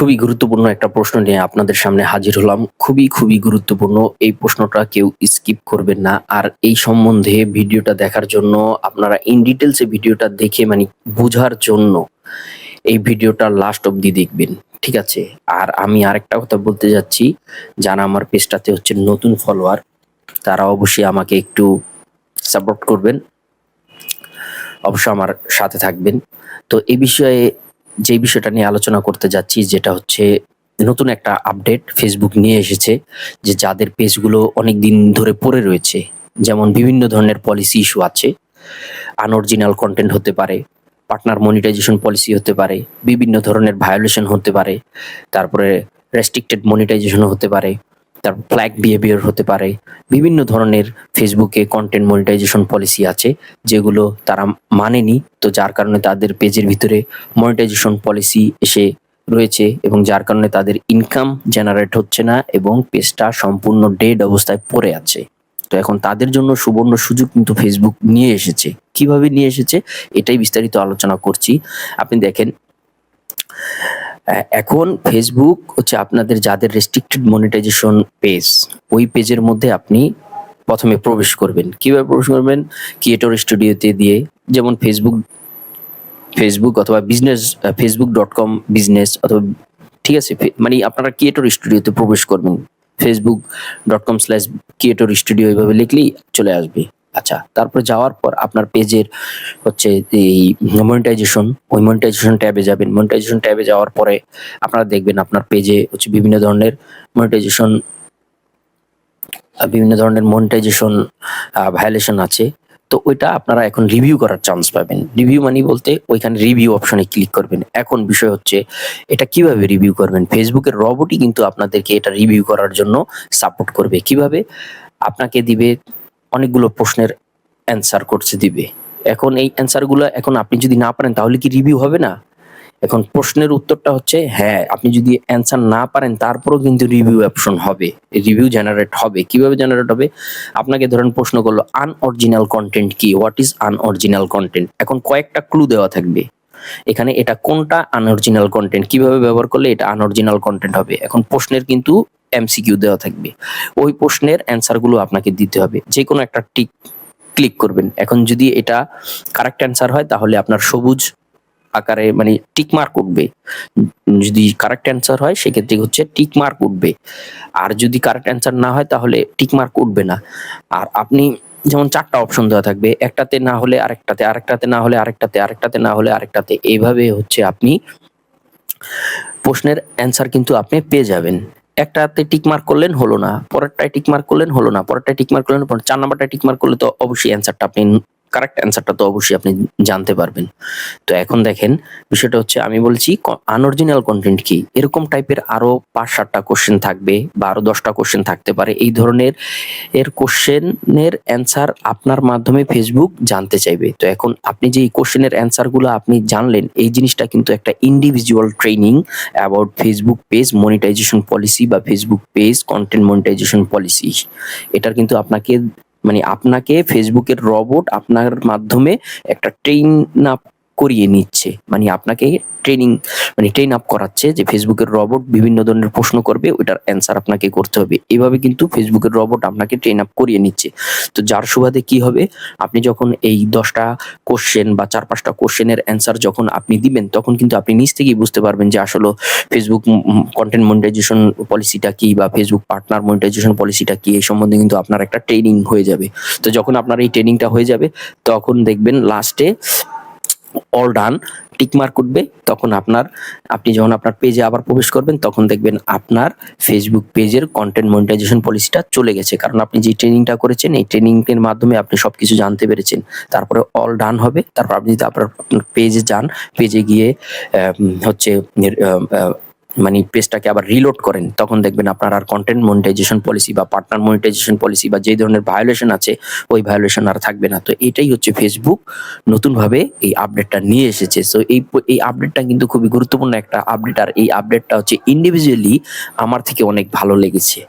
খুবই গুরুত্বপূর্ণ একটা প্রশ্ন নিয়ে আপনাদের সামনে হাজির হলাম। খুবই খুবই গুরুত্বপূর্ণ। এই প্রশ্নটা কেউ স্কিপ করবেন না। আর এই সম্বন্ধে ভিডিওটা দেখার জন্য আপনারা ইন ডিটেলসে ভিডিওটা দেখে মানে বোঝার জন্য এই ভিডিওটা লাস্ট অবধি দেখবেন। ঠিক আছে? আর আমি আরেকটা কথা বলতে যাচ্ছি। যারা আমার পেজটাতে হচ্ছে নতুন ফলোয়ার তারা অবশ্যই আমাকে একটু সাপোর্ট করবেন। অবশ্যই আমার সাথে থাকবেন। তো এই বিষয়ে যে বিষয়টা নিয়ে আলোচনা করতে যাচ্ছি, যেটা হচ্ছে নতুন একটা আপডেট ফেসবুক নিয়ে এসেছে, যে যাদের পেজগুলো অনেক দিন ধরে পড়ে রয়েছে, যেমন বিভিন্ন ধরনের পলিসি ইস্যু আছে আনঅরিজিনাল কন্টেন্ট হতে পারে পার্টনার মনিটাইজেশন পলিসি হতে পারে, বিভিন্ন ধরনের ভায়োলেশন হতে পারে, তারপরে রেস্ট্রিক্টেড মনিটাইজেশন হতে পারে তারপর ফ্ল্যাগ বিহেভিয়ার হতে পারে। বিভিন্ন ধরনের ফেসবুকে কন্টেন্ট মনিটাইজেশন পলিসি আছে, যেগুলো তারা মানেনি। তো যার কারণে তাদের পেজের ভিতরে মনিটাইজেশন পলিসি এসে রয়েছে এবং যার কারণে তাদের ইনকাম জেনারেট হচ্ছে না এবং পেজটা সম্পূর্ণ ডেড অবস্থায় পড়ে আছে। তো এখন তাদের জন্য সুবর্ণ সুযোগ কিন্তু ফেসবুক নিয়ে এসেছে। কীভাবে নিয়ে এসেছে? এটাই বিস্তারিত আলোচনা করছি। আপনি দেখেন এখন ফেসবুক হচ্ছে আপনাদের যাদের রেস্ট্রিক্টেড মনিটাইজেশন পেজ ওই পেজের মধ্যে আপনি প্রথমে প্রবেশ করবেন। কীভাবে প্রবেশ করবেন? ক্রিয়েটর স্টুডিওতে দিয়ে, যেমন ফেসবুক ফেসবুক অথবা business Facebook dot com business অথবা, ঠিক আছে? মানে আপনারা ক্রিয়েটর স্টুডিওতে প্রবেশ করবেন। Facebook dot com slash creator studio এইভাবে লিখলেই চলে আসবে। আচ্ছা তারপর যাওয়ার পর আপনার পেজের হচ্ছে এই মনিটাইজেশন ওই মনিটাইজেশন ট্যাবে যাবেন। মনিটাইজেশন ট্যাবে যাওয়ার পরে আপনারা দেখবেন আপনার পেজে হচ্ছে বিভিন্ন ধরনের মনিটাইজেশন বিভিন্ন ধরনের মনিটাইজেশন ভায়োলেশন আছে। তো ওইটা আপনারা এখন রিভিউ করার চান্স পাবেন। রিভিউ মানে বলতে ওইখানে রিভিউ অপশনে ক্লিক করবেন। এখন বিষয় হচ্ছে এটা কীভাবে রিভিউ করবেন? ফেসবুকের রবটই কিন্তু আপনাদেরকে এটা রিভিউ করার জন্য সাপোর্ট করবে। কীভাবে? আপনাকে দিবে অনেকগুলো প্রশ্নের অ্যান্সার করছে দিবে। এখন এই অ্যান্সারগুলো এখন আপনি যদি না পারেন, তাহলে কি রিভিউ হবে না? এখন প্রশ্নের উত্তরটা হচ্ছে হ্যাঁ আপনি যদি অ্যান্সার না পারেন, তারপরও কিন্তু রিভিউ অপশন হবে। রিভিউ জেনারেট হবে। কীভাবে জেনারেট হবে? আপনাকে ধরেন প্রশ্ন করল আনঅরিজিনাল কন্টেন্ট কি? হোয়াট ইজ আনঅরিজিনাল কন্টেন্ট এখন কয়েকটা ক্লু দেওয়া থাকবে। এখানে এটা কোনটা আনঅরিজিনাল কন্টেন্ট কীভাবে ব্যবহার করলে এটা আনঅরিজিনাল কন্টেন্ট হবে? এখন প্রশ্নের কিন্তু এমসিকিউ দেওয়া থাকবে। ওই প্রশ্নের অ্যান্সারগুলো আপনাকে দিতে হবে। যে কোনো একটা টিক ক্লিক করবেন। এখন যদি এটা কারেক্ট অ্যান্সার হয়, তাহলে আপনার সবুজ আকারে মানে টিক মার্ক উঠবে। যদি কারেক্ট অ্যান্সার হয়, সেক্ষেত্রে হচ্ছে টিক মার্ক উঠবে। আর যদি কারেক্ট অ্যান্সার না হয়, তাহলে টিক মার্ক উঠবে না। আর আপনি যেমন চারটা অপশন দেওয়া থাকবে, একটাতে না হলে আরেকটাতে আরেকটাতে না হলে আরেকটাতে আরেকটাতে না হলে আরেকটাতে, এইভাবে হচ্ছে আপনি প্রশ্নের অ্যান্সার কিন্তু আপনি পেয়ে যাবেন। একটাতে টিক মার্ক করলেন হলো না, পরেরটায় টিক মার্ক করলেন হলো না, পরেরটায় টিক মার্ক করলেন চার নাম্বারটা টিক মার্ক করলে তো অবশ্যই অ্যান্সারটা আপনি কারেক্ট অ্যান্সারটা তো অবশ্যই আপনি জানতে পারবেন। তো এখন দেখেন, বিষয়টা হচ্ছে আমি বলছি আনঅরিজিনাল কন্টেন্ট কি? এরকম টাইপের আরও পাঁচ সাতটা কোশ্চেন থাকবে বা আরও দশটা কোশ্চেন থাকতে পারে। এই ধরনের এর কোশ্চেনের অ্যান্সার আপনার মাধ্যমে ফেসবুক জানতে চাইবে। তো এখন আপনি যে কোশ্চেনের অ্যান্সারগুলো আপনি জানলেন, এই জিনিসটা কিন্তু একটা individual training about Facebook page monetization policy বা Facebook page content monetization policy এটার কিন্তু আপনাকে মানে আপনাকে ফেসবুকের রবট আপনার মাধ্যমে একটা ট্রেন আপ করিয়ে নিচ্ছে। মানে আপনাকে ট্রেনিং মানে ট্রেন আপ করাচ্ছে যে ফেসবুকের রবট বিভিন্ন ধরনের প্রশ্ন করবে, ওইটার অ্যান্সার আপনাকে করতে হবে। এভাবে কিন্তু ফেসবুকের রবট আপনাকে ট্রেন আপ করিয়ে নিচ্ছে। তো যার সুবাদে কি হবে? আপনি যখন এই দশটা কোশ্চেন বা চার পাঁচটা কোশ্চেনের অ্যান্সার যখন আপনি দিবেন, তখন কিন্তু আপনি নিজ থেকেই বুঝতে পারবেন যে আসলে ফেসবুক কন্টেন্ট মনিটাইজেশন পলিসিটা কি বা ফেসবুক পার্টনার মনিটাইজেশন পলিসিটা কি, এই সম্বন্ধে কিন্তু আপনার একটা ট্রেনিং হয়ে যাবে। তো যখন আপনার এই ট্রেনিংটা হয়ে যাবে, তখন দেখবেন লাস্টে অল ডান টিক মার্ক উঠবে, তখন আপনার, আপনি যখন আপনার পেজে আবার প্রবেশ করবেন, তখন দেখবেন আপনার ফেসবুক পেজের কন্টেন্ট মনিটাইজেশন পলিসিটা চলে গেছে। কারণ আপনি যে ট্রেনিংটা করেছেন, এই ট্রেনিং এর মাধ্যমে আপনি সবকিছু জানতে পেরেছেন। তারপরে অল ডান হবে, তারপর আপনি যদি আপনার পেজে যান পেজে গিয়ে হচ্ছে মানে পেজটাকে আবার রিলোড করেন, তখন দেখবেন আপনার আর কন্টেন্ট মনিটাইজেশন পলিসি বা পার্টনার মনিটাইজেশন পলিসি বা যে ধরনের ভায়োলেশন আছে, ওই ভায়োলেশন আর থাকবে না। তো এটাই হচ্ছে ফেসবুক নতুনভাবে এই আপডেটটা নিয়ে এসেছে। সো এই এই আপডেটটা কিন্তু খুবই গুরুত্বপূর্ণ একটা আপডেট আর এই আপডেটটা হচ্ছে ইন্ডিভিজুয়ালি আমার থেকে অনেক ভালো লেগেছে।